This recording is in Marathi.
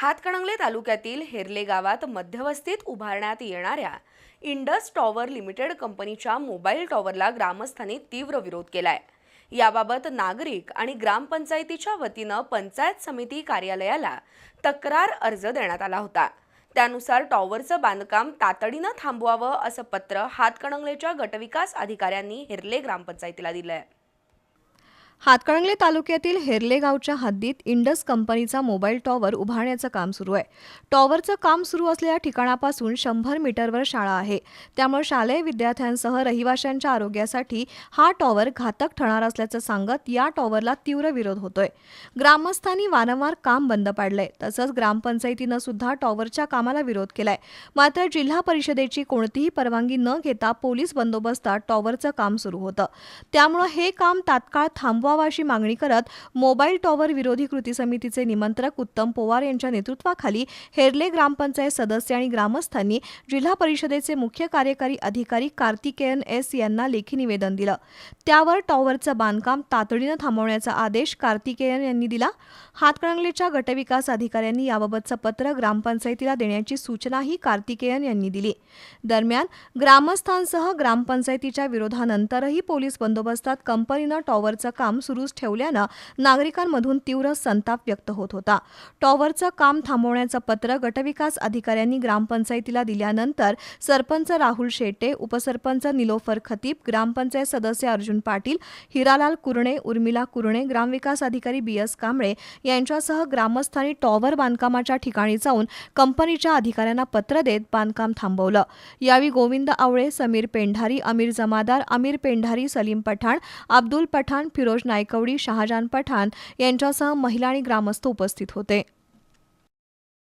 हातकणंगले तालुक्यातील हेरले गावात मध्यवस्तीत उभारण्यात येणाऱ्या इंडस टॉवर लिमिटेड कंपनीच्या मोबाईल टॉवरला ग्रामस्थांनी तीव्र विरोध केलाय. याबाबत नागरिक आणि ग्रामपंचायतीच्या वतीनं पंचायत समिती कार्यालयाला तक्रार अर्ज देण्यात आला होता. त्यानुसार टॉवरचं बांधकाम तातडीनं थांबवावं असं पत्र हातकणंगलेच्या गटविकास अधिकाऱ्यांनी हिरले ग्रामपंचायतीला दिलं आहे हातकणंगले तालुक्यातील हेरले गावच्या हद्दीत इंडस कंपनीचा मोबाईल टॉवर उभारण्याचं काम सुरू आहे. टॉवरचं काम सुरू असलेल्या ठिकाणापासून शंभर मीटरवर शाळा आहे. त्यामुळे शालेय विद्यार्थ्यांसह रहिवाशांच्या आरोग्यासाठी हा टॉवर घातक ठरणार असल्याचं सांगत या टॉवरला तीव्र विरोध होतोय. ग्रामस्थांनी वारंवार काम बंद पाडलंय. तसंच ग्रामपंचायतीनं सुद्धा टॉवरच्या कामाला विरोध केलाय. मात्र जिल्हा परिषदेची कोणतीही परवानगी न घेता पोलीस बंदोबस्तात टॉवरचं काम सुरू होतं. त्यामुळं हे काम तात्काळ थांबवावा अशी मागणी करत मोबाईल टॉवर विरोधी कृती समितीचे निमंत्रक उत्तम पोवार यांच्या नेतृत्वाखाली हेरले ग्रामपंचायत सदस्य आणि ग्रामस्थांनी जिल्हा परिषदेचे मुख्य कार्यकारी अधिकारी कार्तिकेयन एस यांना लेखी निवेदन दिलं. त्यावर टॉवरचं बांधकाम तातडीनं थांबवण्याचा आदेश कार्तिकेयन यांनी दिला. हातकणंगलेच्या गटविकास अधिकाऱ्यांनी याबाबतचं पत्र ग्रामपंचायतीला देण्याची सूचनाही कार्तिकेयन यांनी दिली. दरम्यान ग्रामस्थांसह ग्रामपंचायतीच्या विरोधानंतरही पोलीस बंदोबस्तात कंपनीनं टॉवरचं काम सुरूच ठेवल्यानं नागरिकांमधून तीव्र संताप व्यक्त होत होता. टॉवरचं काम थांबवण्याचं पत्र गटविकास अधिकाऱ्यांनी ग्रामपंचायतीला दिल्यानंतर सरपंच राहुल शेटे उपसरपंच निलोफर खतीब ग्रामपंचायत सदस्य अर्जुन पाटील हिरालाल कुरणे उर्मिला कुरणे ग्रामविकास अधिकारी बी एस कांबळे यांच्यासह ग्रामस्थांनी टॉवर बांधकामाच्या ठिकाणी जाऊन कंपनीच्या अधिकाऱ्यांना पत्र देत बांधकाम थांबवलं. यावेळी गोविंद आवळे समीर पेंढारी अमीर जमादार अमीर पेंढारी सलीम पठाण अब्दुल पठाण फिरोज नायकवडी शहाजान पठाण यांच्यासह महिला आणि ग्रामस्थ उपस्थित होते.